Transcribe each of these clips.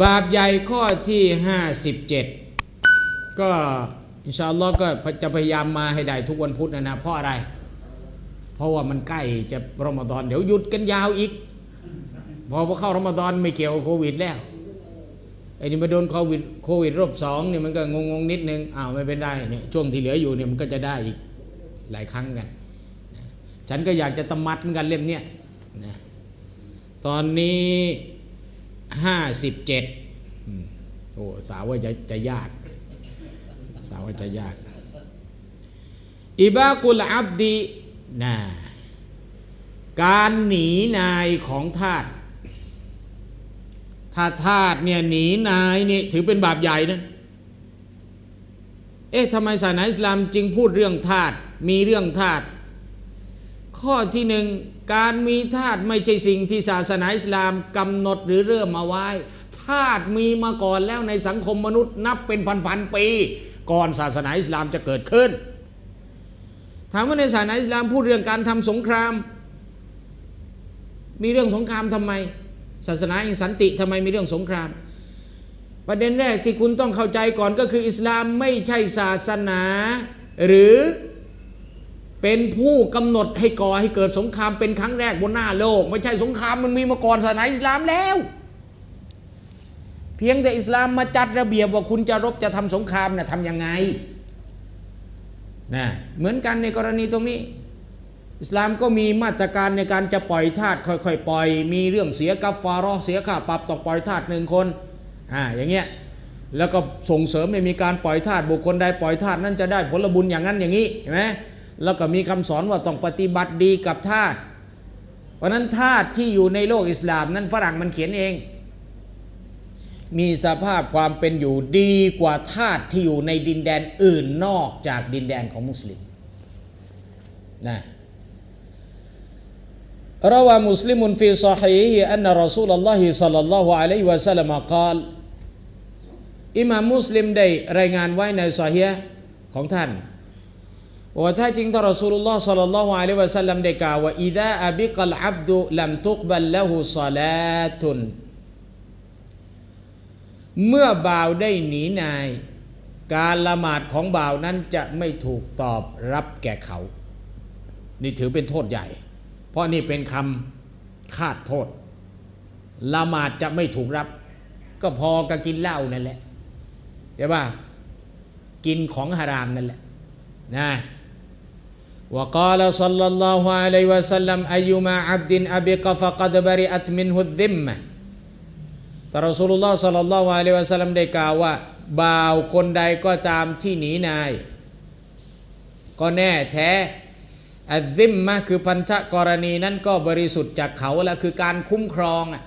บาปใหญ่ข้อที่ 57 ก็อินชาอัลลอฮ์ก็จะพยายามมาให้ได้ทุกวันพุธนะนะเพราะอะไร เพราะว่ามันใกล้จะรอมฎอนเดี๋ยวหยุดกันยาวอีก พอพอเข้ารอมฎอนไม่เกี่ยวโควิดแล้วไอ้นี่มาโดนโควิดโควิดรอบสองเนี่ยมันก็งงงนิดนึงอ้าวไม่เป็นไรเนี่ยช่วงที่เหลืออยู่เนี่ยมันก็จะได้อีกหลายครั้งกัน ฉันก็อยากจะตำมัดเหมือนกันเล่มเนี้ยนะตอนนี้ ห้าสิบเจ็ดโอ้สาวว่าจะจะยาก สาวว่าจะยากอิบากุลอับดีนะการหนีนายของทาสถ้าทาสเนี่ยหนีนายนี่ถือเป็นบาปใหญ่นะ เอ๊ะทำไมศาสนาอิสลามจึงพูดเรื่องทาสมีเรื่องทาส ข้อที่หนึ่งการมีทาสไม่ใช่สิ่งที่ศาสนาอิสลามกำหนดหรือเริ่มมาไว้ทาสมีมาก่อนแล้วในสังคมมนุษย์นับเป็นพันๆปี ก่อนศาสนาอิสลามจะเกิดขึ้นถามว่าในศาสนาอิสลามพูดเรื่องการทำสงคราม มีเรื่องสงครามทำไม ศาสนาแห่งสันติทำไมมีเรื่องสงคราม ประเด็นแรกที่คุณต้องเข้าใจก่อนก็คืออิสลามไม่ใช่ศาสนาหรือ เป็นผู้กำหนดให้ก่อให้เกิดสงครามเป็นครั้งแรกบนหน้าโลก ไม่ใช่สงครามมันมีมาก่อนศาสนาอิสลามแล้ว เพียงแต่อิสลามมาจัดระเบียบว่าคุณจะรบจะทำสงครามนะ่ะทำยังไงนะเหมือนกันในกรณีตรงนี้ อิสลามก็มีมาตรการในการจะปล่อยทาสค่อยๆ ปล่อย มีเรื่องเสียกัฟฟารอเสียค่าปรับต้อปล่อยทาสหนึ่งคนอ่าอย่างเงี้ยแล้วก็ส่งเสริมให้มีการปล่อยทาสบุคคลใดปล่อยทาสนั้นจะได้ผลบุญอย่างนั้นอย่างนี้เห็นไหม แล้วก็มีคำสอนว่าต้องปฏิบัติดีกับทาสเพราะนั้นทาสที่อยู่ในโลกอิสลามนั้นฝรั่งมันเขียนเอง มีสภาพความเป็นอยู่ดีกว่าทาสที่อยู่ในดินแดนอื่นนอกจากดินแดนของมุสลิมนะระว่ามุสลิมฟีซอฮีฮีอันนรอซูลลอฮิสัลลัลลอฮุอะลัยฮิวะสัลลัมกล่าลอิมามมุสลิมได้รายงานไว้ในซอฮีของท่าน ว่าถ้าจริงท่านรอสูลุลลอฮ์สัลลัลลอฮุอะลัยฮิวะสัลลัมได้กล่าวว่าอิดะอบิกัลอับดุลัมตุกบัลละหูศอลาตุนเมื่อบ่าวได้หนีนาย การละหมาดของบ่าวนั้นจะไม่ถูกตอบรับแก่เขา นี่ถือเป็นโทษใหญ่ เพราะนี่เป็นคำคาดโทษ ละหมาดจะไม่ถูกรับ ก็พอกับกินเหล้านั่นแหละใช่ป่ะกินของฮารามนั่นแหละนะ وقال صلى الله عليه وسلم أيما عبد أبق فقد برئت منه الذمة แต่รอสูลุลลอฮ์สัลลัลลอฮุอะลัยฮิวะสัลลัมได้กล่าวว่า บ่าวคนใดก็ตามที่หนีนาย ก็แน่แท้อัลซิมมะคือพันธกรณีนั้นก็บริสุทธิ์จากเขาแล้วคือการคุ้มครองอะ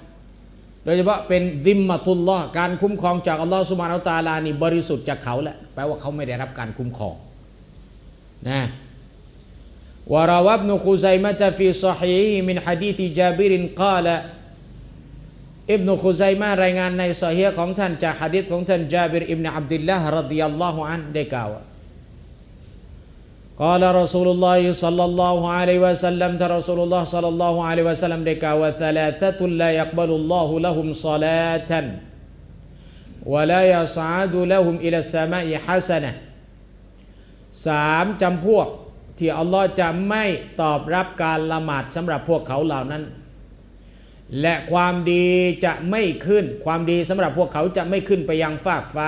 โดยเฉพาะเป็นซิมมาตุลลอฮ์การคุ้มครองจากอัลลอฮ์สุบฮานาอัลตะอาลานี่บริสุทธิ์จากเขาแหละแปลว่าเขาไม่ได้รับการคุ้มครองนะ วาราวบนุคุซัยมะตะฟีซอฮีฮิมินฮะดีษจาบิรินกาละอิบนุคุซัยมะรายงานในซอฮีฮของท่านจากฮะดีษของท่านจาบิรอิบนุอับดุลลาห์รดิยัลลอฮุอันได้กล่าวว่า قال رسول الله صلى الله عليه وسلم رسول الله صلى الله عليه وسلم دك وثلاثة لا يقبل الله لهم صلاة ولا يصعد لهم إلى السماء حسنة สามจำพวก ที่อัลลอฮ์จะไม่ตอบรับการละหมาดสำหรับพวกเขาเหล่านั้น และความดีจะไม่ขึ้น ความดีสำหรับพวกเขาจะไม่ขึ้นไปยังฟากฟ้า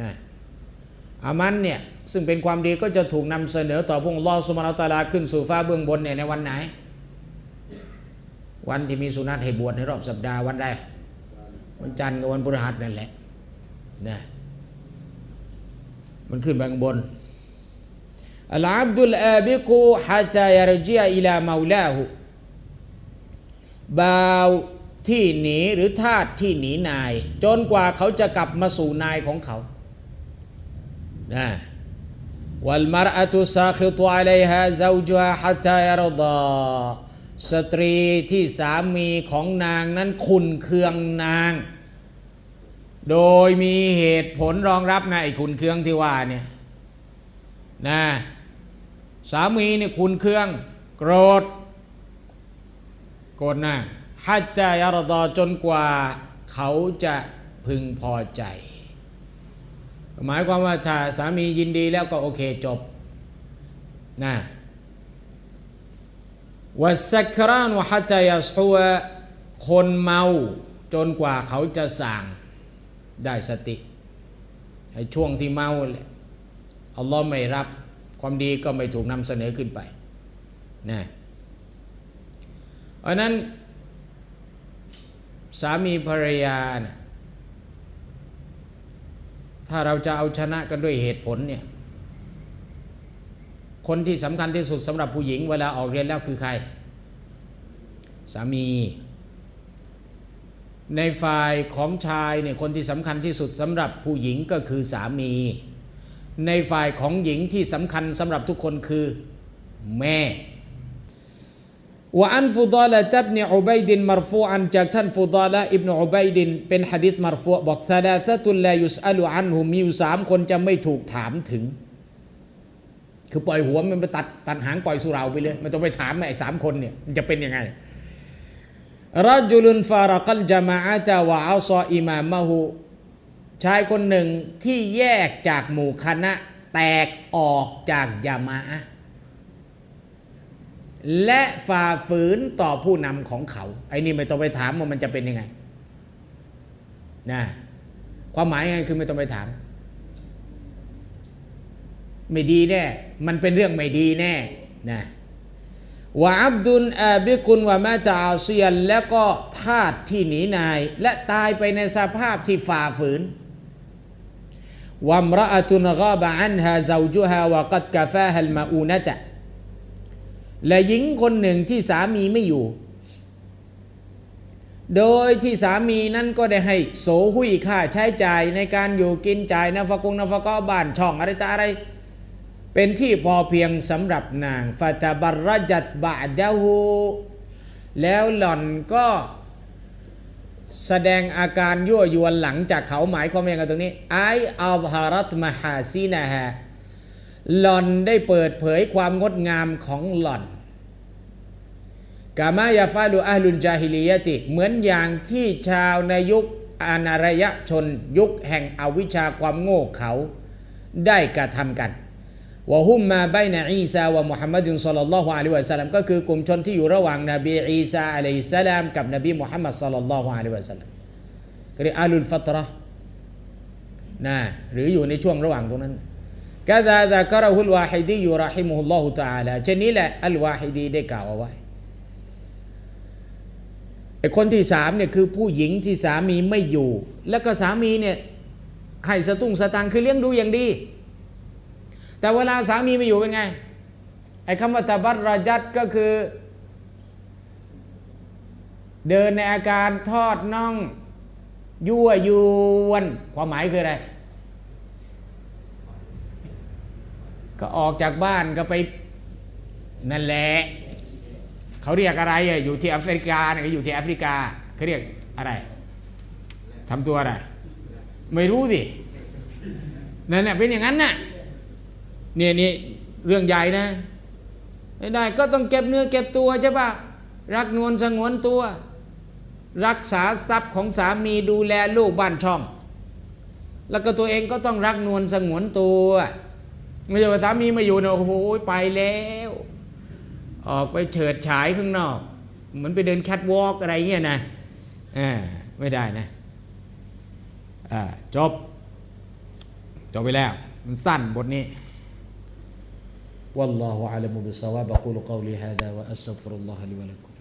นะอามันเนี่ยซึ่งเป็นความดีก็จะถูกนำเสนอต่อพระองค์ลอสุมาลตะลาขึ้นสู่ฟ้าเบื้องบนเนี่ยในวันไหน วันที่มีสุนัตให้บวชในรอบสัปดาห์วันใดวันจันทร์กับวันพฤหัสนั่นแหละนะมันขึ้นไปข้างบน อัลอับดุลอาบิกูฮัตายารจียอิลามาลาหูบ่าวที่หนีหรือทาสที่หนีนาย จนกว่าเขาจะกลับมาสู่นายของเขานะ والمرأة ساخط عليها زوجها حتى يرضى สตรีที่สามีของนางนั้นขุนเคืองนาง โดยมีเหตุผลรองรับนะไอ้ขุนเคืองที่ว่าเนี่ยนะ สามีเนี่ยขุนเครื่องโกรธ โกรธนางฮัจจายารดอจนกว่าเขาจะพึงพอใจ หมายความว่าถ้าสามียินดีแล้วก็โอเคจบนะวัสักรานวฮัตยัสฮัวคนเมาจนกว่าเขาจะสั่งได้สติไอ้ช่วงที่เมาแหละอัลลอฮ์ไม่รับ ความดีก็ไม่ถูกนำเสนอขึ้นไปนะเพราะนั้น สามีภรรยานี่ยถ้าเราจะเอาชนะกันด้วยเหตุผลเนี่ยคนที่สำคัญที่สุดสำหรับผู้หญิงเวลาออกเรียนแล้วคือใคร สามี ในฝ่ายของชายเนี่ยคนที่สำคัญที่สุดสำหรับผู้หญิงก็คือสามี ในฝ่ายของหญิงที่สำคัญสำหรับทุกคนคือแม่วะอันฟุดาละตับเนอุบัยดินมารฟูอันจากท่านฟุดาละอิบนอุบัยดินเป็นหะดิษมารฟูบอกซาดาตะตุลลายุสอัลุอันหุมีอยู่สามคนจะไม่ถูกถามถึง คือปล่อยหัวมันไปตัดตัดหางปล่อยสุราไปเลยไม่ต้องไปถามไอ้สามคนเนี่ยมันจะเป็นยังไงรจุลุนฟารักัลจามาอะตะวะอัซออิมามะฮู ชายคนหนึ่งที่แยกจากหมู่คณะแตกออกจากยามาอะและฝ่าฝืนต่อผู้นำของเขาไอ้นี่ไม่ต้องไปถามว่ามันจะเป็นยังไงนะความหมายยังไงคือไม่ต้องไปถาม ไม่ดีแน่ มันเป็นเรื่องไม่ดีแน่นะวะอับดุลอาบิกุลวะมาตาอาเซียน แล้วก็ทาสที่หนีนาย และตายไปในสภาพที่ฝ่าฝืน วัมระอะตุนกาบะอันฮาซาจุฮาวะกัดกาฟาฮัลมาอูนะตะและหญิงคนหนึ่งที่สามีไม่อยู่ โดยที่สามีนั้นก็ได้ให้โสหุยค่าใช้จ่ายในการอยู่กินจ่ายนาฟกงนาฟกอบ้านช่องอะไรต่ออะไร เป็นที่พอเพียงสำหรับนางฟาตาบรจัดบาดาหูแล้วหล่อนก็ แสดงอาการยั่วยวนหลังจากเขาหมายความว่อย่างไรตรงนี้ไออัลฮารัตมหาซีนะฮะหล่อนได้เปิดเผยความงดงามของหล่อนกามายาฟาลูอาลุนจาฮิลียติ เหมือนอย่างที่ชาวในยุคอานารยชนยุคแห่งอวิชชาความโง่เขาได้กระทำกัน วะฮุมมาไบนะอีซาวะมุฮัมมัดุนศ็อลลัลลอฮุอะลัยฮิวะสัลลัมก็คือกลุ่มชนที่อยู่ระหว่างนบีอีซาอะลัยฮิสสลามกับนบีมุฮัมมัดศ็อลลัลลอฮุอะลัยฮิวะสัลลัมก็เรียกอาลุลฟัตระนะหรืออยู่ในช่วงระหว่างตรงนั้นกาซาดะกะรฮุลวาฮิดียูรอฮิมุฮุลลอฮุตะอาลาเช่นนี้แหละอัลวาฮิดีได้กล่าวเอาไว้ไอ้คนที่สามเนี่ยคือผู้หญิงที่สามีไม่อยู่ แล้วก็สามีเนี่ยให้สตุ้งสตังค์คือเลี้ยงดูอย่างดี แต่เวลาสามีไม่อยู่เป็นไง ไอ้คำว่าตะบัตรราจัดก็คือ เดินในอาการทอดน่อง ยั่วยวนความหมายคืออะไร ก็ออกจากบ้านก็ไปนั่นแหละเขาเรียกอะไรอะอยู่ที่แอฟริกาเนี่ยอยู่ที่แอฟริกาเขาเรียกอะไรทำตัวอะไร ไม่รู้ดินั่นแหละเป็นอย่างนั้นน่ะ เนี่ยนี่เรื่องใหญ่นะไม่ได้ก็ต้องเก็บเนื้อเก็บตัวใช่ปะรักนวลสงวนตัว รักษาทรัพย์ของสามีดูแลลูกบ้านช่อง แล้วก็ตัวเองก็ต้องรักนวลสงวนตัวไม่ใช่ว่าสามีมาอยู่เนี่ยโอ้โหไปแล้ว ออกไปเฉิดฉายข้างนอก เหมือนไปเดินแคทวอล์กอะไรเงี้ยนะอ่าไม่ได้นะอ่าจบ จบไปแล้ว มันสั้นบทนี้ والله أعلم بالصواب أقول قولي هذا وأستغفر الله لي ولكم.